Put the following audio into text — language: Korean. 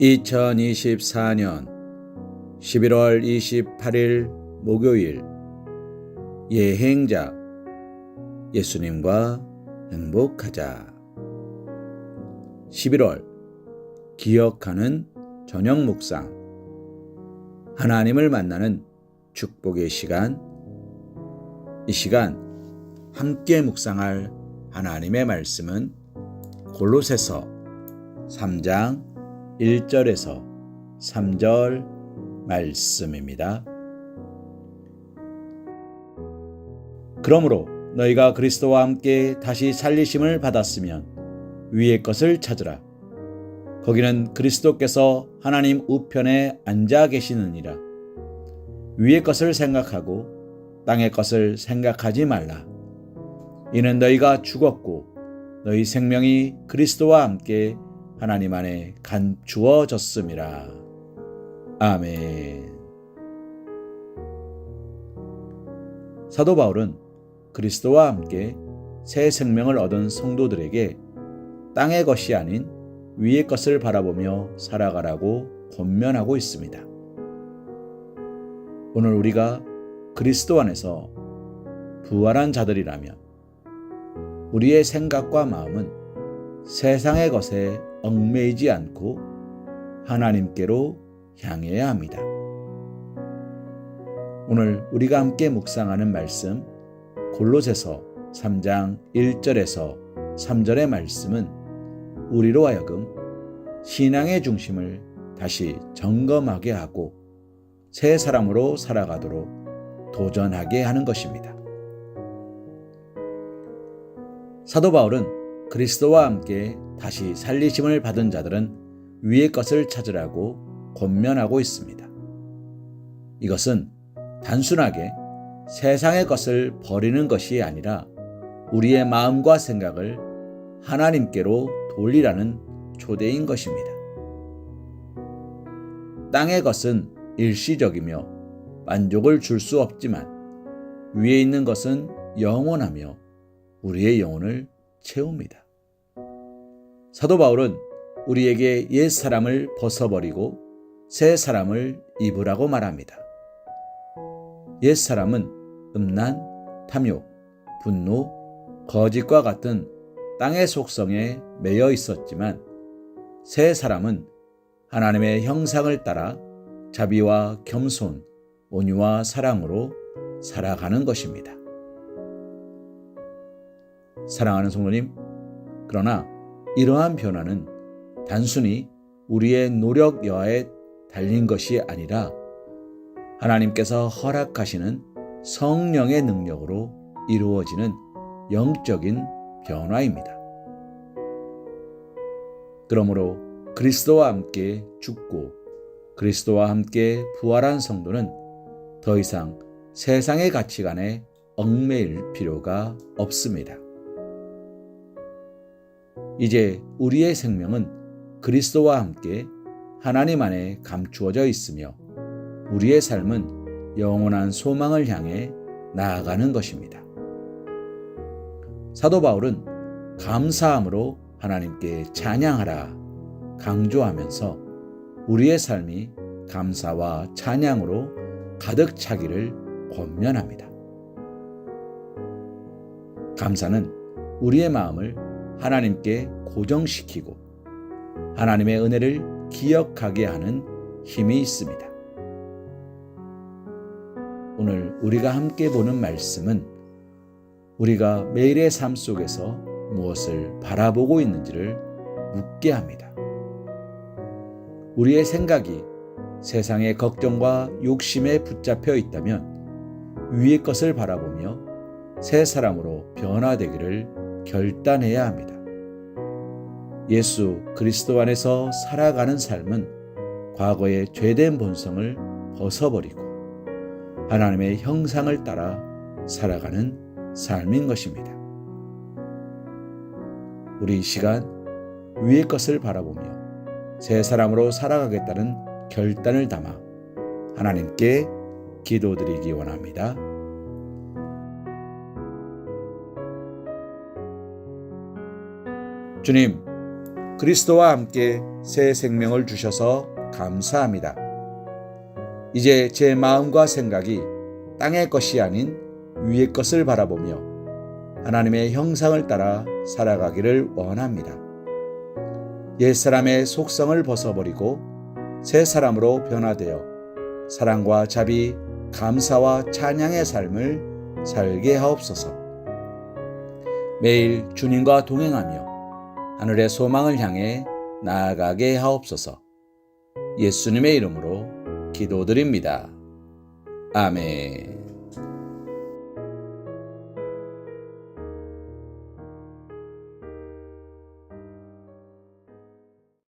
2024년 11월 28일 목요일 예행자 예수님과 행복하자. 11월 기억하는 저녁 묵상. 하나님을 만나는 축복의 시간. 이 시간 함께 묵상할 하나님의 말씀은 골로새서 3장 1절에서 3절 말씀입니다. 그러므로 너희가 그리스도와 함께 다시 살리심을 받았으면 위의 것을 찾으라. 거기는 그리스도께서 하나님 우편에 앉아 계시느니라. 위의 것을 생각하고 땅의 것을 생각하지 말라. 이는 너희가 죽었고 너희 생명이 그리스도와 함께 하나님 안에 감추어졌음이라. 아멘. 사도 바울은 그리스도와 함께 새 생명을 얻은 성도들에게 땅의 것이 아닌 위의 것을 바라보며 살아가라고 권면하고 있습니다. 오늘 우리가 그리스도 안에서 부활한 자들이라면 우리의 생각과 마음은 세상의 것에 얽매이지 않고 하나님께로 향해야 합니다. 오늘 우리가 함께 묵상하는 말씀 골로새서 3장 1절에서 3절의 말씀은 우리로 하여금 신앙의 중심을 다시 점검하게 하고 새 사람으로 살아가도록 도전하게 하는 것입니다. 사도 바울은 그리스도와 함께 다시 살리심을 받은 자들은 위의 것을 찾으라고 권면하고 있습니다. 이것은 단순하게 세상의 것을 버리는 것이 아니라 우리의 마음과 생각을 하나님께로 돌리라는 초대인 것입니다. 땅의 것은 일시적이며 만족을 줄 수 없지만 위에 있는 것은 영원하며 우리의 영혼을 채웁니다. 사도 바울은 우리에게 옛 사람을 벗어버리고 새 사람을 입으라고 말합니다. 옛 사람은 음란, 탐욕, 분노, 거짓과 같은 땅의 속성에 매여 있었지만 새 사람은 하나님의 형상을 따라 자비와 겸손, 온유와 사랑으로 살아가는 것입니다. 사랑하는 성도님, 그러나 이러한 변화는 단순히 우리의 노력 여하에 달린 것이 아니라 하나님께서 허락하시는 성령의 능력으로 이루어지는 영적인 변화입니다. 그러므로 그리스도와 함께 죽고 그리스도와 함께 부활한 성도는 더 이상 세상의 가치관에 얽매일 필요가 없습니다. 이제 우리의 생명은 그리스도와 함께 하나님 안에 감추어져 있으며 우리의 삶은 영원한 소망을 향해 나아가는 것입니다. 사도 바울은 감사함으로 하나님께 찬양하라 강조하면서 우리의 삶이 감사와 찬양으로 가득 차기를 권면합니다. 감사는 우리의 마음을 하나님께 고정시키고 하나님의 은혜를 기억하게 하는 힘이 있습니다. 오늘 우리가 함께 보는 말씀은 우리가 매일의 삶 속에서 무엇을 바라보고 있는지를 묻게 합니다. 우리의 생각이 세상의 걱정과 욕심에 붙잡혀 있다면 위의 것을 바라보며 새 사람으로 변화되기를 결단해야 합니다. 예수 그리스도 안에서 살아가는 삶은 과거의 죄된 본성을 벗어버리고 하나님의 형상을 따라 살아가는 삶인 것입니다. 우리 이 시간 위의 것을 바라보며 새 사람으로 살아가겠다는 결단을 담아 하나님께 기도드리기 원합니다. 주님, 그리스도와 함께 새 생명을 주셔서 감사합니다. 이제 제 마음과 생각이 땅의 것이 아닌 위의 것을 바라보며 하나님의 형상을 따라 살아가기를 원합니다. 옛사람의 속성을 벗어버리고 새 사람으로 변화되어 사랑과 자비, 감사와 찬양의 삶을 살게 하옵소서. 매일 주님과 동행하며 하늘의 소망을 향해 나아가게 하옵소서. 예수님의 이름으로 기도드립니다. 아멘.